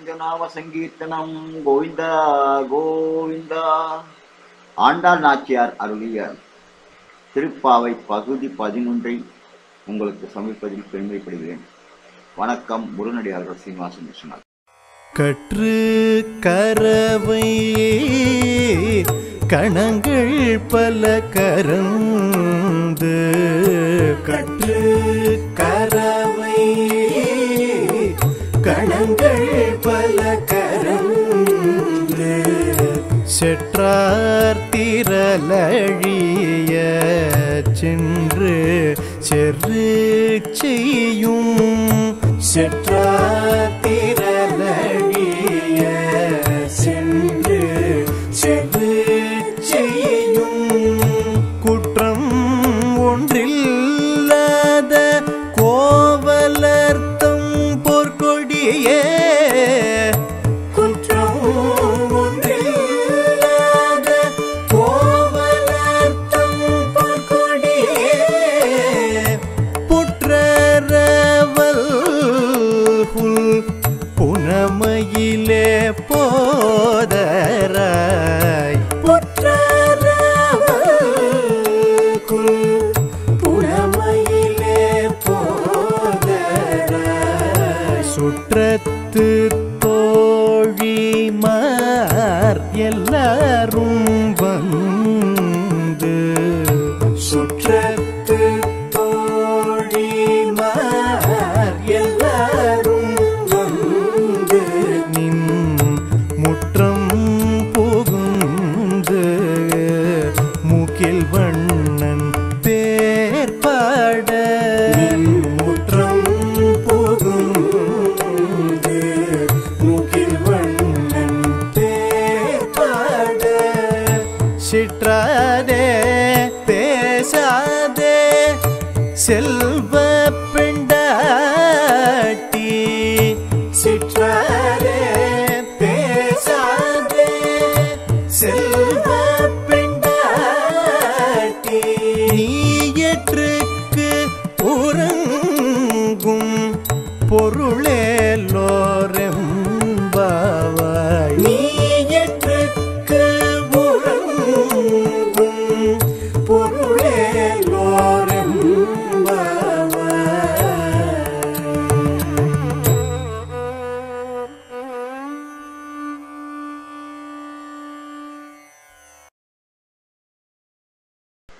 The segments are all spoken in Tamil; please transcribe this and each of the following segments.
கோவிந்த சங்கீர்த்தனம் கோவிந்தா கோவிந்தா. ஆண்டாள் நாச்சியார் அருளிய திருப்பாவை பகுதி பதினொன்றை உங்களுக்கு சமைப்பதில் பெருமைப்படுகிறேன். வணக்கம் முருகனடியார்கள் சீனிவாசன் விஸ்வநாத் கற்று கரவை கணங்கள் பல கரந்து கற்று கரவை கணங்கள் பல கரந்து செற்றார் திரளழிய சென்று செரு செய்யும். செற்றார் புனமையிலே போதராய். சுற்றத்து தோழிமார் எல்லாரும் வந்து சுற்றத்து செல்வ பிண்டாட்டி சிற்றாரே பேசாதே. செல்வ பிண்டாட்டி நீயற்றுக்கு உறங்கும் பொருளேலோரெம்பாவாய்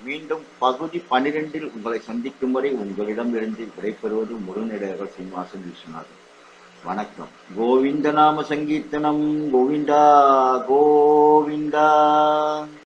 மீண்டும் பகுதி பனிரெண்டில் உங்களை சந்திக்கும் வரை உங்களிடமிருந்து விடைபெறுவது முருகனடியார்கள் சீனிவாசன் விஸ்வநாதன். வணக்கம். கோவிந்த நாம சங்கீர்த்தனம் கோவிந்தா கோவிந்தா.